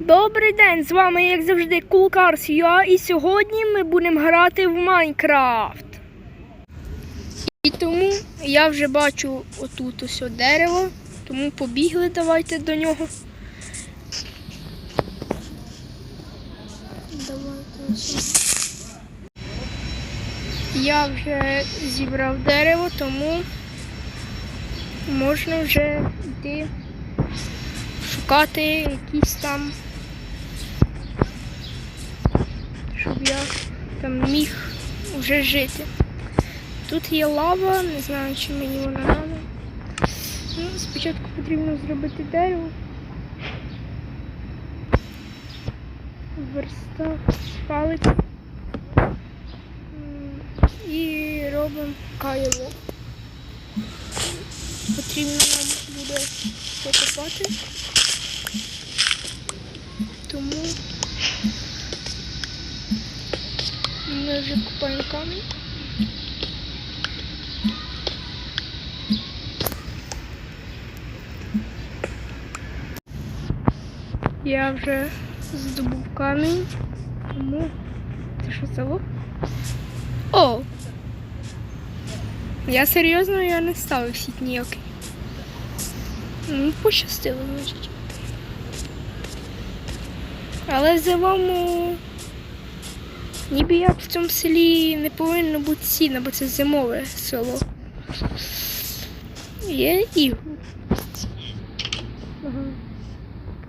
Добрий день! З вами, як завжди, Кулкарс я, і сьогодні ми будемо грати в Майнкрафт. І тому я вже бачу отут ось дерево, тому побігли давайте до нього. Я вже зібрав дерево, тому можна вже йти шукати якісь там, щоб я там міг вже жити. Тут є лава, не знаю, чи мені вона треба. Ну, спочатку потрібно зробити дерево. Верстак, палець. І робимо кайло. Потрібно нам буде покопати. Тому ми вже купаємо камінь. Я вже здобув камінь. Тому це що село? О! Я серйозно я не ставив сіт ніякий. Ну, пощастило, значить. Але цілому, ніби як в цьому селі не повинно бути сіна, бо це зимове село. Є ігу. Ага.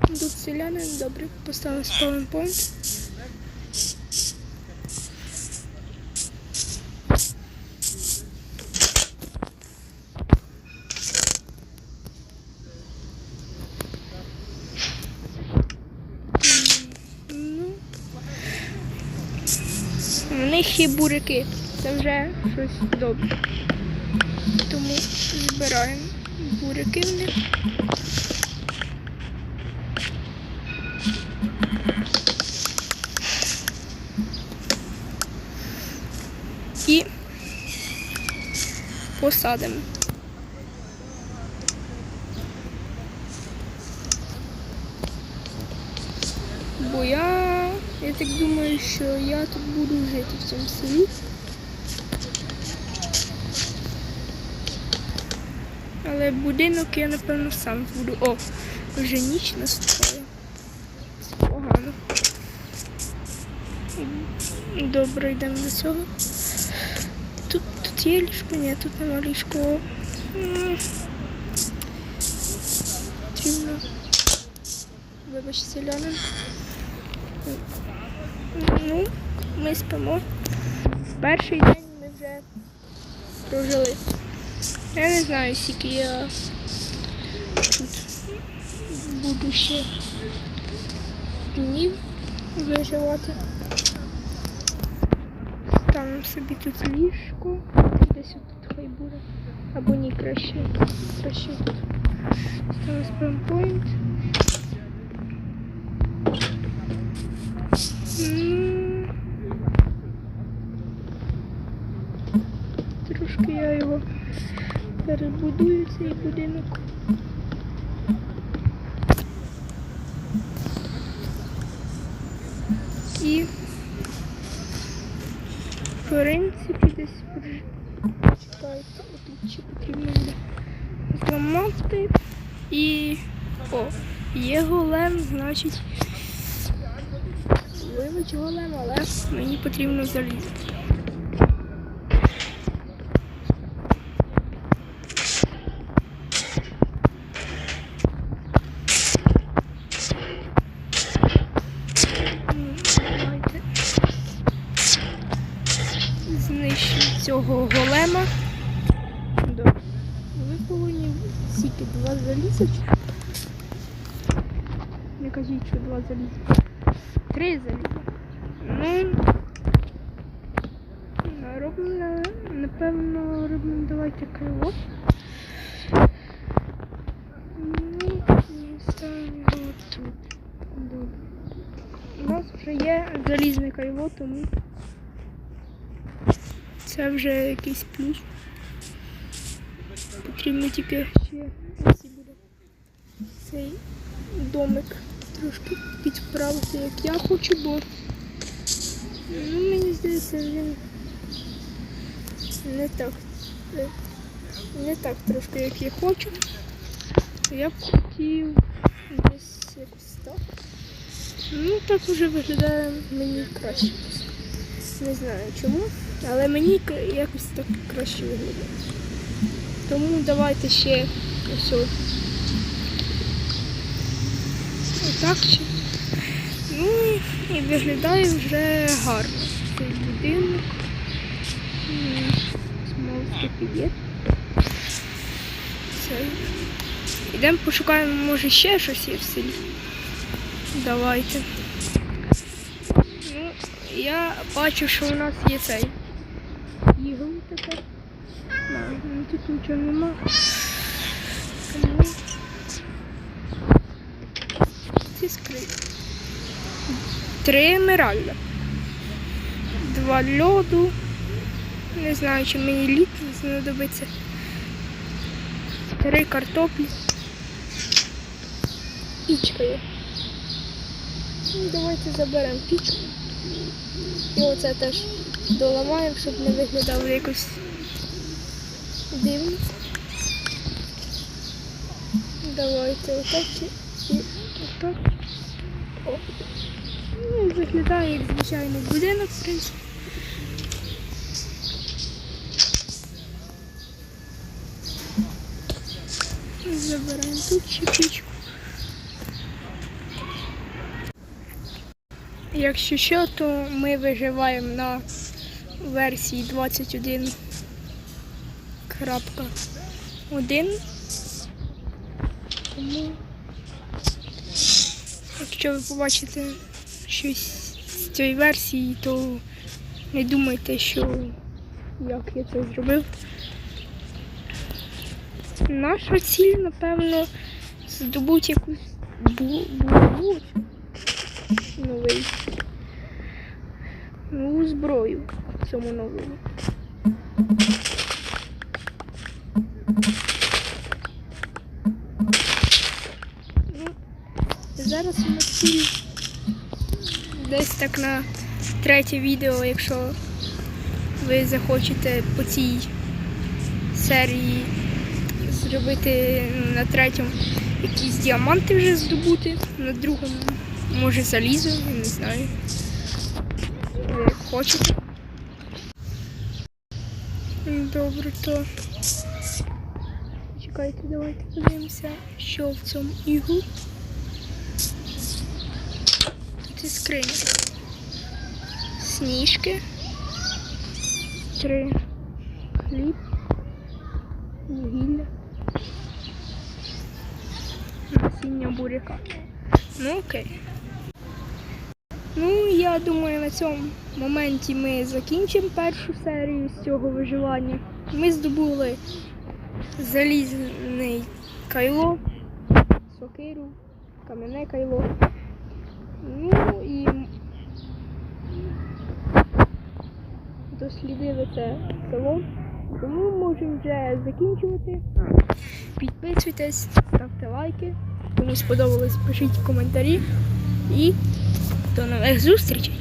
Тут селяни, добре, поставили спаун point. Ну, є буряки. Це вже щось добре. Тому збираємо буряки в них. І посадимо. Бо я, я так думаю, що я тут буду жити в цьому селі. Але будинок я напевно сам буду. О, вже ніч наступає. Це погано. Добре, йдемо до цього. Тут, тут є ліжко? Ні, тут нема ліжко. М. Потрібно. Вибач, селянин. Ну, ми спимо. Перший день ми вже прожили. Я не знаю, скільки я тут буду ще днів виживати. Ставимо собі тут ліжко. Десь тут хай буде. Або ні, краще. Краще тут. Ставимо спампойнт. М. Трошки я його перебудую цей будинок. І в принципі десь чекайте, отут ще потрібно буде зламати. І о, є голем, значить. Вибач голем, але мені потрібно залізти. Ви повинні два заліза. чи- Не кажіть, що два заліза. Три заліза. Ну, робимо, напевно, робимо давайте крило. Ну, ставимо його тут. Добре. У нас вже є залізне кайло, тому це вже якийсь плюс. Потрібно тільки ще ось буде цей домик трошки підправити, як я хочу, бо ну, мені здається, він не так. е, Не так трошки, як я хочу. Я б хотів десь якось так. Ну, так вже виглядає мені краще. Не знаю чому, але мені якось так краще виглядає. Тому давайте ще ось от. Отак ще. Ну і виглядає вже гарно. Цей будинок. Смолський під'їзд. Цей. Ідемо пошукаємо, може ще щось є в селі. Давайте. Ну, я бачу, що у нас є цей. Ігол тепер. Тут нічого нема. Ці скрині. Три емеральда. Два льоду. Не знаю, чи мені лід знадобиться. Три картоплі. Пічка. Ну, давайте заберемо пічку. І оце теж доламаємо, щоб не виглядало якось дивно. Давайте отак і отак. Ну, виглядає як звичайний будинок, в принципі. Забираємо тут ще пічку. Якщо що, то ми виживаємо на версії 21.1. Тому, якщо ви побачите щось з цієї версії, то не думайте, що як я це зробив. Наша ціль, напевно, здобути якусь бу- булаву новий. Нову зброю в цьому новому. Зараз у нас десь так на третє відео, якщо ви захочете по цій серії зробити на третьому якісь діаманти вже здобути, на другому може залізо, не знаю. Як хочете. Добре, то чекайте, давайте подивимося, що в цьому іглу. Тут і. Сніжки. Три хліб. Вугілля. Насіння буряка. Ну окей. Ну, я думаю, на цьому моменті ми закінчимо першу серію з цього виживання. Ми здобули залізний кайло, сокиру, кам'яне кайло. Ну і дослідили це село. Тому можемо вже закінчувати. Підписуйтесь, ставте лайки. Кому сподобалось, пишіть коментарі. І до нових зустрічей!